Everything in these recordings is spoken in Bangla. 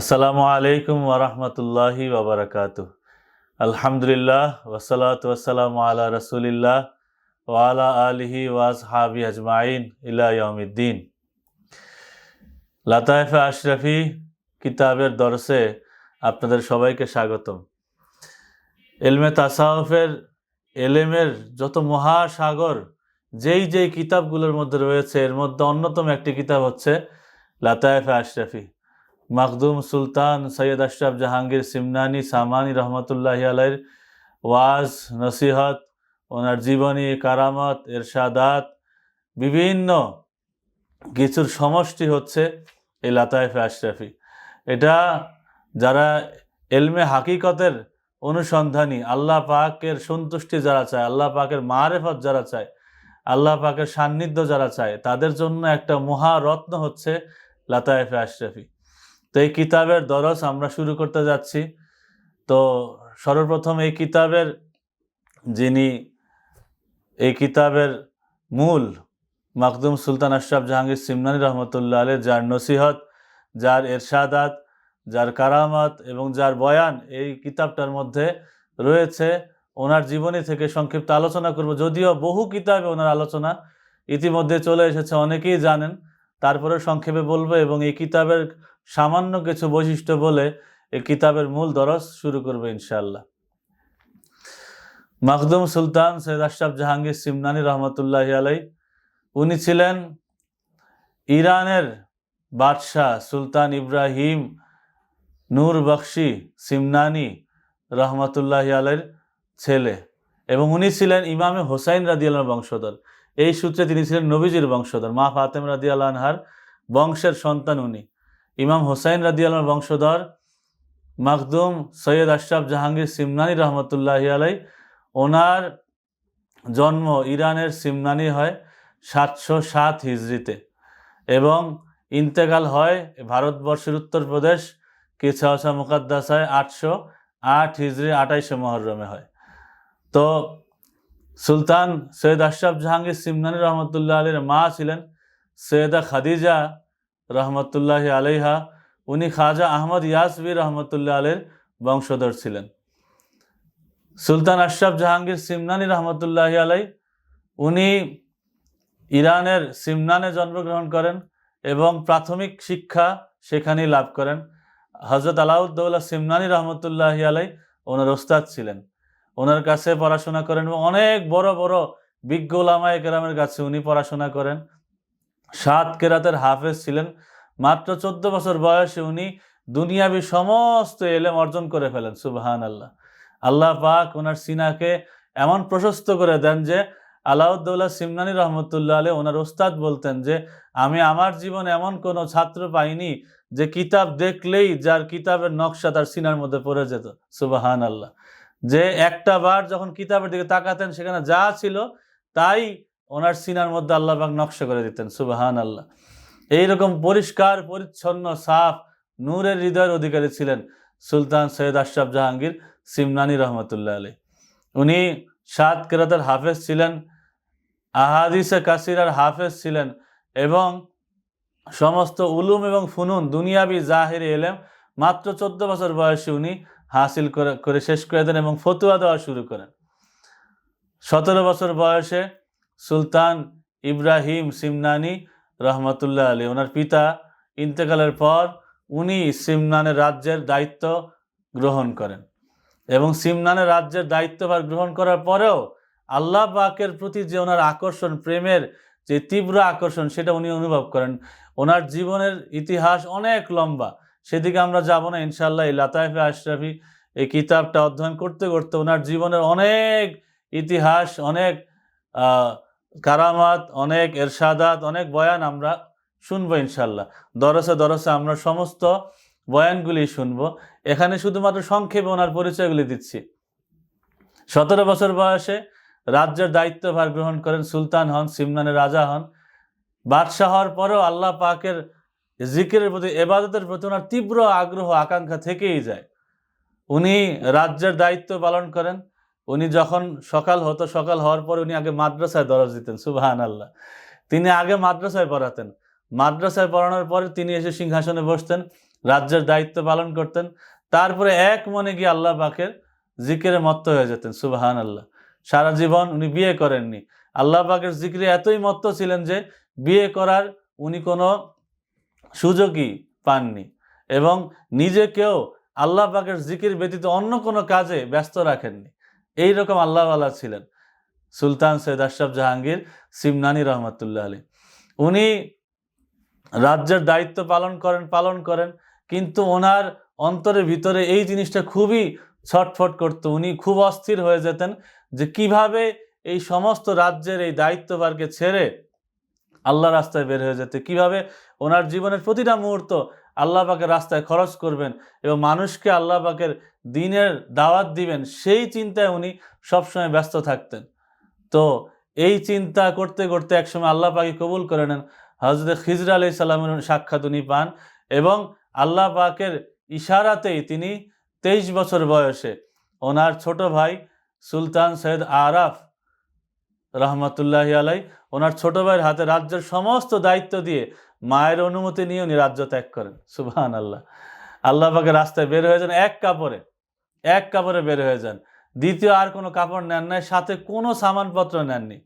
আসসালামু আলাইকুম ওরহমতুল্লাহি ওবরাকাতু আলহামদুলিল্লাহ ওসালাত ওয়াসালাম আলা রসুলিল্লাহ ওয়ালা আলিহি ওয়াজ হাবি আজমাইন ইলাউদ্দিন লাতাইফে আশরাফি কিতাবের দরসে আপনাদের সবাইকে স্বাগতম। এলমে তাসাউফের এলেমের যত মহাসাগর, যেই যেই কিতাবগুলোর মধ্যে রয়েছে, এর মধ্যে অন্যতম একটি কিতাব হচ্ছে লাতাইফে আশরাফি। মাকদুম সুলতান সৈয়দ আশরাফ জাহাঙ্গীর সিমনানি সামানি রহমতুল্লাহ আলাইর ওয়াজ, নসিহত, ওনার জীবনী, কারামত, এরশাদাত, বিভিন্ন কিছুর সমষ্টি হচ্ছে এই লাতাইফে আশরাফি। এটা যারা এলমে হাকিকতের অনুসন্ধানী, আল্লাহ পাকের সন্তুষ্টি যারা চায়, আল্লাহ পাকের মারেফত যারা চায়, আল্লাহ পাকের সান্নিধ্য যারা চায়, তাদের জন্য একটা মহারত্ন হচ্ছে লাতাইফে আশরাফি। তো এই কিতাবের দরস আমরা শুরু করতে যাচ্ছি। তো সর্বপ্রথম এই কিতাবের যিনি এই কিতাবের মূল মাকদুম সুলতান আশরাফ জাহাঙ্গীর সিমনানি রহমতুল্লাহ আলের যার নসিহত, যার এরশাদাত, যার কারামত এবং যার বয়ান এই কিতাবটার মধ্যে রয়েছে। ওনার জীবনী থেকে সংক্ষিপ্ত আলোচনা করব। যদিও বহু কিতাবে ওনার আলোচনা ইতিমধ্যে চলে এসেছে, অনেকেই জানেন। তারপরে সংক্ষেপে বলব এবং এই কিতাবের সামান্য কিছু বৈশিষ্ট্য বলে এই কিতাবের মূল দরস শুরু করবে ইনশাল্লাহ মাকদুম সুলতান সৈয়দ আশরাফ জাহাঙ্গীর সিমনানি রহমতুল্লাহ আলাই উনি ছিলেন ইরানের বাদশাহ সুলতান ইব্রাহিম নূর বখশি সিমনানি রহমতুল্লাহ আলের ছেলে এবং উনি ছিলেন ইমামে হোসাইন রাদিয়াল বংশধর। এই সূত্রে তিনি ছিলেন নবীজির বংশধর, মা ফাতেম রাদিয়াল আনহার বংশের সন্তান উনি। ইমাম হোসাইন রাদিয়াল বংশধর মাকদুম সৈয়দ আশরাফ জাহাঙ্গীর সিমনানি রহমতুল্লাহ আলাই ওনার জন্ম ইরানের সিমনানি হয় সাতশো সাত হিজড়িতে এবং ইন্তেকাল হয় ভারতবর্ষের উত্তরপ্রদেশ কিছাওসা মুকাদ্দাসায় আটশো আট হিজড়ি আঠাইশে মহরমে হয়। তো সুলতান সৈয়দ আশরাফ জাহাঙ্গীর সিমনানি রহমতুল্লাহ আলীর মা ছিলেন সৈয়দা খাদিজা রহমতুল্লাহ আলাইহা, উনি খাজা আহমদ ইয়াসবি রহমতুল্লাহ আলের বংশধর ছিলেন। সুলতান আশরাফ জাহাঙ্গীর সিমনানি রহমতুল্লাহ আলাই উনি ইরানের সিমনানে জন্মগ্রহণ করেন এবং প্রাথমিক শিক্ষা সেখানেই লাভ করেন। হজরত আলাউদ্দৌল্লা সিমনানি রহমতুল্লাহ আলাই ওনার ওস্তাদ ছিলেন। ওনার কাছে পড়াশোনা করেন এবং অনেক বড় বড় বিজ্ঞ ওলামায় কাছে উনি পড়াশোনা করেন। সাত কেরাতের হাফেজ ছিলেন। মাত্র চোদ্দ বছর বয়সে উনি দুনিয়াবি সমস্ত এলেম অর্জন করে ফেলেন সুবাহান আল্লাহ আল্লাহ পাক ওনার সিনাকে এমন প্রশস্ত করে দেন যে আলাউদ্দৌল্লা সিমনানি রহমতুল্লাহ আলে ওনার ওস্তাদ বলতেন যে, আমি আমার জীবনে এমন কোনো ছাত্র পাইনি যে কিতাব দেখলেই যার কিতাবের নকশা তার সিনার মধ্যে পড়ে যেত। সুবাহান আল্লাহ যে একটা বার যখন কিতাবের দিকে তাকাতেন, সেখানে যা ছিল তাই ওনার সিনার মধ্যে আল্লাহ পাক নকশা করে দিতেন সুবাহান আল্লাহ এইরকম পরিষ্কার, পরিচ্ছন্ন, সাফ, নূরের হৃদয়ের অধিকারী ছিলেন সুলতান সৈয়দ আশরাফ জাহাঙ্গীর সিমনানি রহমতুল্লাহ আলী উনি সাত কেরাতের হাফেজ ছিলেন, আহাদিসে কাসিরার হাফেজ ছিলেন এবং সমস্ত উলুম এবং ফুনুন, দুনিয়াবি জাহির এলেম, মাত্র চোদ্দ বছর বয়সে উনি হাসিল করে করে শেষ করে দেন এবং ফতুয়া দেওয়া শুরু করেন। সতেরো বছর বয়সে সুলতান ইব্রাহিম সিমনানি রহমতুল্লাহ আলী ওনার পিতা ইন্তেকালের পর উনি সিমনানের রাজ্যের দায়িত্ব গ্রহণ করেন। এবং সিমনানের রাজ্যের দায়িত্বভার গ্রহণ করার পরেও আল্লাহ পাকের প্রতি যে ওনার আকর্ষণ, প্রেমের যে তীব্র আকর্ষণ, সেটা উনি অনুভব করেন। ওনার জীবনের ইতিহাস অনেক লম্বা। সেদিকে আমরা যাব না ইনশাল্লাহ এই লাতাইফে আশরাফি এই কিতাবটা অধ্যয়ন করতে করতে ওনার জীবনের অনেক ইতিহাস, অনেক কারামাত, অনেক এরশাদাত, অনেক বয়ান আমরা শুনব ইনশাল্লাহ। দরসে দরসে আমরা সমস্ত বয়ানগুলি শুনব। এখানে শুধুমাত্র সংক্ষেপে ওনার পরিচয়গুলি দিচ্ছি। সতেরো বছর বয়সে রাজ্যের দায়িত্বভার গ্রহণ করেন সুলতান হন সিমনানের রাজা হন। বাদশাহ হওয়ার পরেও আল্লাহ পাকের জিকিরের প্রতি, এবাদতের প্রতি ওনার তীব্র আগ্রহ, আকাঙ্ক্ষা থেকেই যায়। উনি রাজ্যের দায়িত্ব পালন করেন। উনি যখন সকাল হতো, সকাল হওয়ার পর উনি আগে মাদ্রাসায় দরজ দিতেন সুবাহান আল্লাহ তিনি আগে মাদ্রাসায় পড়াতেন। মাদ্রাসায় পড়ানোর পরে তিনি এসে সিংহাসনে বসতেন, রাজ্যের দায়িত্ব পালন করতেন। তারপরে এক মনে গিয়ে আল্লাহ পাকের জিকিরে মত্ত হয়ে যেতেন সুবাহান আল্লাহ সারা জীবন উনি বিয়ে করেননি। আল্লাহ পাকের জিকিরে এতই মত্ত ছিলেন যে, বিয়ে করার উনি কোনো সুযোগই পাননি এবং নিজেকেও আল্লাহ পাকের জিকির ব্যতীত অন্য কোনো কাজে ব্যস্ত রাখেননি। এই রকম আল্লাহওয়ালা ছিলেন। সুলতান সৈয়দ আশরাফ জাহাঙ্গীর, সিমনানি রহমতুল্লাহ আলী উনি রাজ্যের দায়িত্ব পালন করেন পালন করেন, কিন্তু ওনার অন্তরের ভিতরে এই জিনিসটা খুবই ছটফট করতো। উনি খুব অস্থির হয়ে যেতেন যে কীভাবে এই সমস্ত রাজ্যের এই দায়িত্বভারকে ছেড়ে আল্লাহ রাস্তায় বের হয়ে যেতে, কীভাবে ওনার জীবনের প্রতিটা মুহূর্ত আল্লাহ পাকের রাস্তায় খরচ করবেন এবং মানুষকে আল্লাহ পাকের দিনের দাওয়াত দিবেন, সেই চিন্তায় উনি সবসময় ব্যস্ত থাকতেন। তো এই চিন্তা করতে করতে একসময় আল্লাহ পাকে কবুল করে নেন। হজরত খিজর আলি সাল্লামের সাক্ষাৎ উনি পান এবং আল্লাহ পাকের ইশারাতেই তিনি তেইশ বছর বয়সে ওনার ছোট ভাই সুলতান সৈয়দ আরাফ রহমতুল্লাহ আলাই ওনার ছোট ভাইয়ের হাতে রাজ্যের সমস্ত দায়িত্ব দিয়ে মায়ের অনুমতি নিয়ে উনি রাজ্য ত্যাগ করেন। সুবহান আল্লাহ আল্লাহ পাকে রাস্তায় বের হয়ে যান, এক কাপড়ে এক কাপড়ে বের হয়ে যান। দ্বিতীয় আর কোনো কাপড় নেন নাই, সাথে কোনো সামানপত্র নেননি।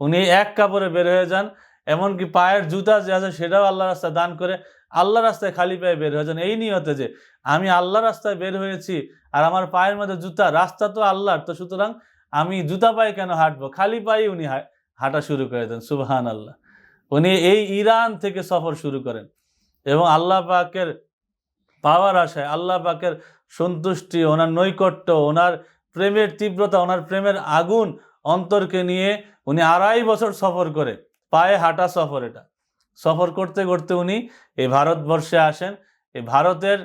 উনি এক কাপড়ে বের হয়ে যান, এমনকি পায়ের জুতা যে আছে সেটাও আল্লাহ রাস্তায় দান করে আল্লাহ রাস্তায় খালি পায়ে বের হয়ে যান। এই নিয়তে যে আমি আল্লাহ রাস্তায় বের হয়েছি আর আমার পায়ের মধ্যে জুতা, রাস্তা তো আল্লাহর, তো সুতরাং আমি জুতা পায়ে কেন হাঁটবো? খালি পায়ে উনি হাঁটা শুরু করে দেন সুবহান আল্লাহ উনি এই ইরান থেকে সফর শুরু করেন এবং আল্লাহ পাকের পাওয়ার আশায়, আল্লাহ পাকের সন্তুষ্টি, ওনার নৈকট্য, ওনার প্রেমের তীব্রতা, ওনার প্রেমের আগুন অন্তরকে নিয়ে উনি আড়াই বছর সফর করে, পায়ে হাঁটা সফর এটা। সফর করতে করতে উনি এই ভারতবর্ষে আসেন, এই ভারতের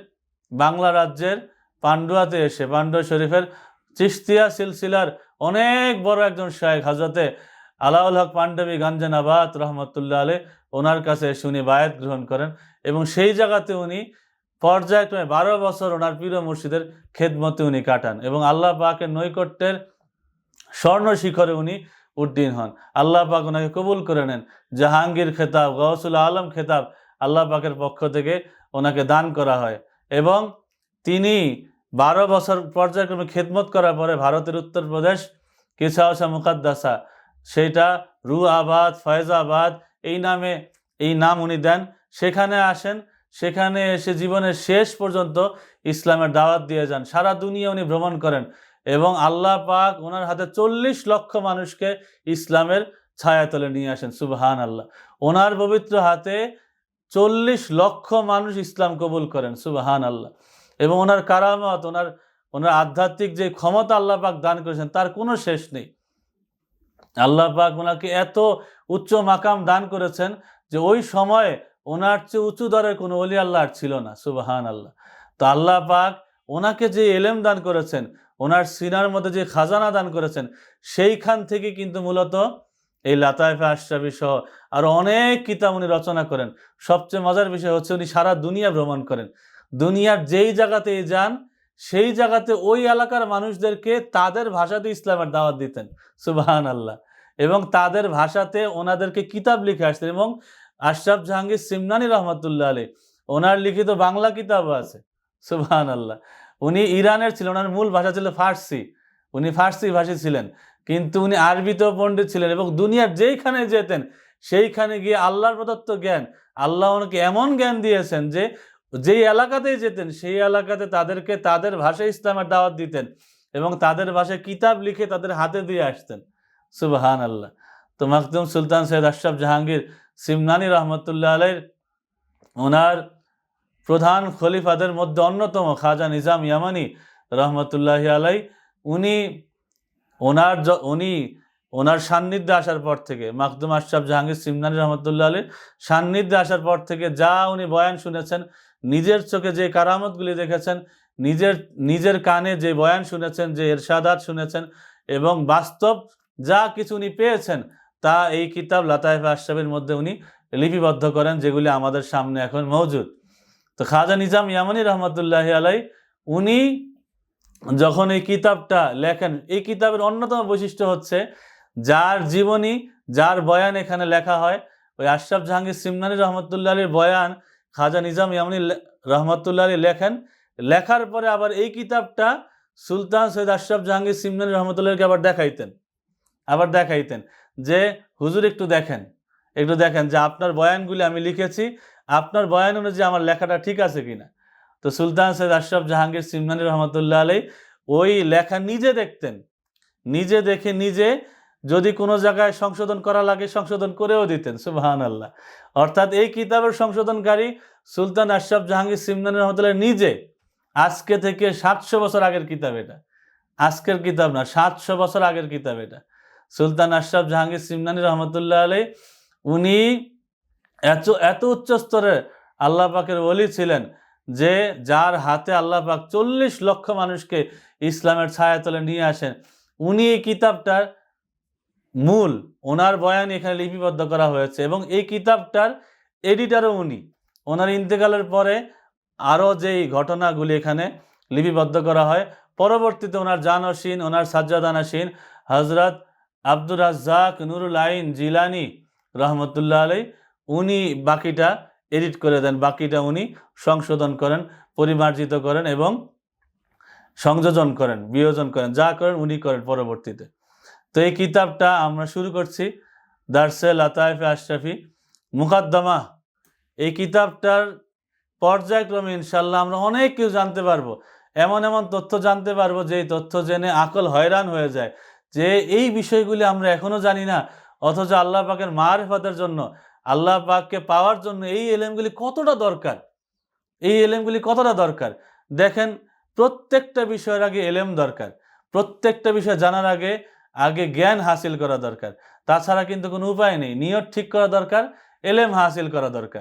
বাংলা রাজ্যের পান্ডুয়াতে এসে, পান্ডুয়া শরীফের চিস্তিয়া সিলসিলার অনেক বড় একজন শায়েখ হজরতে আলাউল হক পাণ্ডবী গাঞ্জানাবাদ রহমতুল্লাহ আলে ওনার কাছে উনি বায়াত গ্রহণ করেন এবং সেই জায়গাতে উনি পর্যায়ক্রমে বারো বছর ওনার পীর মুর্শিদের খেদমতে উনি কাটান এবং আল্লাহ পাকের নৈকট্যের স্বর্ণ শিখরে উনি উদ্দিন হন। আল্লাহ পাক ওনাকে কবুল করে নেন। জাহাঙ্গীর খেতাব গৌসুল আলম খেতাব আল্লাহ পাকের পক্ষ থেকে ওনাকে দান করা হয় এবং তিনি বারো বছর পর্যায়ক্রমে খেদমত করার পরে ভারতের উত্তরপ্রদেশ কিসাউসা মুকাদ্দাসা। সেইটা রু আবাদ ফয়েজাবাদ, এই নামে, এই নাম উনি দেন। সেখানে আসেন, সেখানে এসে জীবনের শেষ পর্যন্ত ইসলামের দাওয়াত দিয়ে যান। সারা দুনিয়া উনি ভ্রমণ করেন এবং আল্লাহ পাক ওনার হাতে চল্লিশ লক্ষ মানুষকে ইসলামের ছায়া ছায়াতলে নিয়ে আসেন সুবহান আল্লাহ ওনার পবিত্র হাতে চল্লিশ লক্ষ মানুষ ইসলাম কবুল করেন সুবহান আল্লাহ এবং ওনার কারামত, ওনার ওনার আধ্যাত্মিক যে ক্ষমতা আল্লাহ পাক দান করেছেন, তার কোনো শেষ নেই। আল্লাহ পাক ওনাকে এত উচ্চ মাকাম দান করেছেন যে ওই সময়ে ওনার চেয়ে উঁচু দরের কোনো অলি আল্লাহ আর ছিল না সুবাহান আল্লাহ তো আল্লাহ পাক ওনাকে যে এলেম দান করেছেন, ওনার সিনার মধ্যে যে খাজানা দান করেছেন, সেইখান থেকে কিন্তু মূলত এই লাতাইফে আশরাফি সহ আরও অনেক কিতাব উনি রচনা করেন। সবচেয়ে মজার বিষয় হচ্ছে উনি সারা দুনিয়া ভ্রমণ করেন। দুনিয়ার যেই জায়গাতে যান, সেই জায়গাতে ওই এলাকার মানুষদেরকে তাদের ভাষাতে ইসলামের দাওয়াত দিতেন। সুবাহান আল্লাহ এবং তাদের ভাষাতে ওনাদেরকে কিতাব লিখে আসতেন এবং আশরাফ জাহাঙ্গীর সিমনানি রহমতুল্লাহ আলী ওনার লিখিত বাংলা কিতাবও আছে। সুবাহান আল্লাহ উনি ইরানের ছিলেন, ওনার মূল ভাষা ছিল ফার্সি। উনি ফার্সি ভাষী ছিলেন, কিন্তু উনি আরবিতেও পণ্ডিত ছিলেন এবং দুনিয়ার যেইখানে যেতেন, সেইখানে গিয়ে আল্লাহর প্রদত্ত জ্ঞান, আল্লাহ ওনাকে এমন জ্ঞান দিয়েছেন যে যেই এলাকাতেই যেতেন, সেই এলাকাতে তাদেরকে তাদের ভাষায় ইসলামের দাওয়াত দিতেন এবং তাদের ভাষায় কিতাব লিখে তাদের হাতে দিয়ে আসতেন। সুবাহান আল্লাহ তো মাকদুম সুলতান সৈয়দ আশরাফ জাহাঙ্গীর সিমনানি রহমতুল্লাহ আলের ওনার প্রধান খলিফাদের মধ্যে অন্যতম খাজা নিজাম ইয়ামানি রহমতুল্লাহ আলাই উনি ওনার উনি ওনার সান্নিধ্যে আসার পর থেকে, মাকদুম আশরাফ জাহাঙ্গীর সিমনানি রহমতুল্লাহ আলীর সান্নিধ্যে আসার পর থেকে যা উনি বয়ান শুনেছেন নিজের চোখে যে কারামতগুলি দেখেছেন, নিজের নিজের কানে যে বয়ান শুনেছেন, যে এরশাদাত শুনেছেন এবং বাস্তব যা কিছু উনি পেয়েছেন, তা এই কিতাব লাতাইফ আশরাফের মধ্যে উনি লিপিবদ্ধ করেন, যেগুলি আমাদের সামনে এখন মজুদ। তো খাজা নিজাম ইয়ামানি রহমতুল্লাহ আলাই উনি যখন এই কিতাবটা লেখেন, এই কিতাবের অন্যতম বৈশিষ্ট্য হচ্ছে যার জীবনী, যার বয়ান এখানে লেখা হয়, ওই আশরাফ জাহাঙ্গীর সিমনানি রহমতুল্লাহ আলীর বয়ান খাজা নিজাম ইয়ামানি রহমতুল্লাহ আলী লেখেন, লেখার পরে আবার এই কিতাবটা সুলতান সৈয়দ আশরাফ জাহাঙ্গীর সিমনানি রহমতুল্লাহকে আবার দেখাইতেন আবার দেখাইতেন যে, হুজুর একটু দেখেন একটু দেখেন যে আপনার বয়ানগুলি আমি লিখেছি, আপনার বয়ান অনুযায়ী আমার লেখাটা ঠিক আছে কিনা। তো সুলতান সৈয়দ আশরাফ জাহাঙ্গীর সিমনানি রহমতুল্লাহ আলী ওই লেখা নিজে দেখতেন, নিজে দেখে নিজে যদি কোনো জায়গায় সংশোধন করা লাগে, সংশোধন করেও দিতেন সুবাহান আল্লাহ অর্থাৎ এই কিতাবের সংশোধনকারী সুলতান আশরাফ জাহাঙ্গীর সিমনানি রহমতুল্লাহ নিজে আজকে থেকে সাতশো বছর আগের কিতাব এটা। আজকের কিতাব না, সাতশো বছর আগের কিতাব এটা। সুলতান আশরাফ জাহাঙ্গীর সিমনানি রহমতুল্লাহ আলাই উনি এত এত উচ্চ স্তরের আল্লাহ পাকের ওলি ছিলেন যে যার হাতে আল্লাহ পাক চল্লিশ লক্ষ মানুষকে ইসলামের ছায়াতলে নিয়ে আসেন। উনি এই কিতাবটার মূল, ওনার বয়ান এখানে লিপিবদ্ধ করা হয়েছে এবং এই কিতাবটার এডিটারও উনি। ওনার ইন্তেকালের পরে আরও যেই ঘটনাগুলি এখানে লিপিবদ্ধ করা হয়, পরবর্তীতে ওনার জানসিন ওনার সাজ্জাদানাসিন হজরত আব্দুর রাজ্জাক নুরুল আইন জিলানি রহমতুল্লাহ আলাই উনি বাকিটা এডিট করে দেন, বাকিটা উনি সংশোধন করেন, পরিমার্জিত করেন এবং সংযোজন করেন, বিয়োজন করেন, যা করেন উনি করেন পরবর্তীতে। তো এই কিতাবটা আমরা শুরু করছি দার্সে লাতাইফে আশরাফি মুকাদ্দমা। এই কিতাবটার পর্যায়ক্রমে ইনশাল্লাহ আমরা অনেক কিছু জানতে পারব। এমন এমন তথ্য জানতে পারব যে তথ্য জেনে আকল হয়রান হয়ে যায়। যে এই বিষয়গুলি আমরা এখনও জানি না, অথচ আল্লাহ পাকের মারফতের জন্য, আল্লাহ পাককে পাওয়ার জন্য এই এলেমগুলি কতটা দরকার? এই এলেমগুলি কতটা দরকার? দেখেন, প্রত্যেকটা বিষয়ের আগে এলেম দরকার। প্রত্যেকটা বিষয় জানার আগে আগে জ্ঞান হাসিল করা দরকার। তাছাড়া কিন্তু কোনো উপায় নেই। নিয়ত ঠিক করা দরকার, এলেম হাসিল করা দরকার।